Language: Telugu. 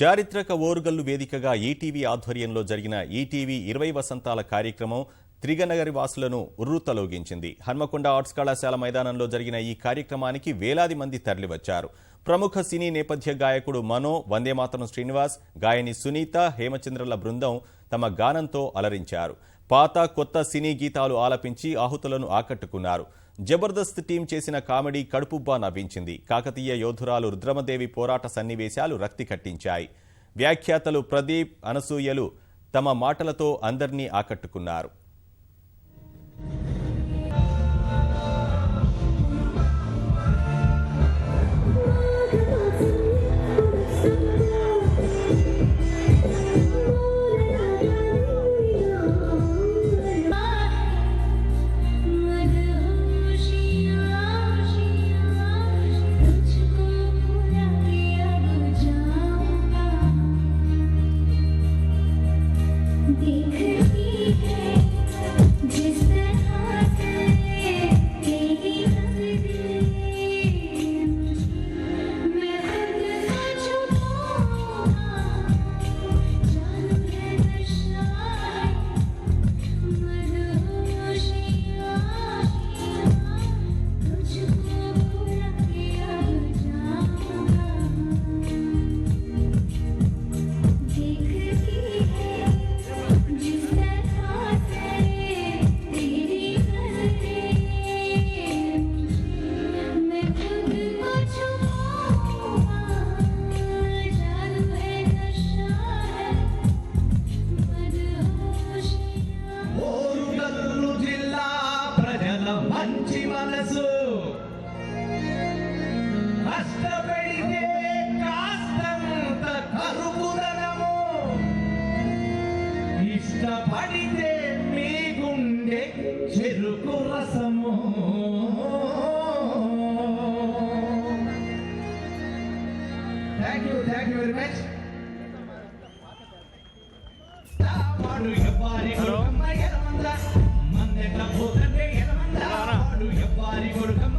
చారిత్రక ఓరుగల్లు వేదికగా ఈటీవీ ఆధ్వర్యంలో జరిగిన ఈటీవీ ఇరవై వసంతాల కార్యక్రమం త్రిగనగరి వాసులను ఉర్రుతలోగించింది. హన్మకొండ ఆర్ట్స్ కళాశాల మైదానంలో జరిగిన ఈ కార్యక్రమానికి వేలాది మంది తరలివచ్చారు. ప్రముఖ సినీ నేపథ్య గాయకుడు మనో వందేమాతరం శ్రీనివాస్ గాయని సునీత హేమచంద్రల బృందం తమ గానంతో అలరించారు. పాత కొత్త సినీ గీతాలు ఆలపించి ఆహుతులను ఆకట్టుకున్నారు. జబర్దస్త్ టీం చేసిన కామెడీ కడుపుబ్బా నవ్వించింది. కాకతీయ యోధురాలు రుద్రమదేవి పోరాట సన్నివేశాలు రక్తి కట్టించాయి. వ్యాఖ్యాతలు ప్రదీప్ అనసూయలు తమ మాటలతో అందర్నీ ఆకట్టుకున్నారు. తాగితే మీ గుండె చెరుకు రసము. Thank you thank you very much వాడు ఎవ్వారి కొడుకమ్మ మందెట్ల పోతంటే ఎలమంద. వాడు ఎవ్వారి కొడుకమ్మ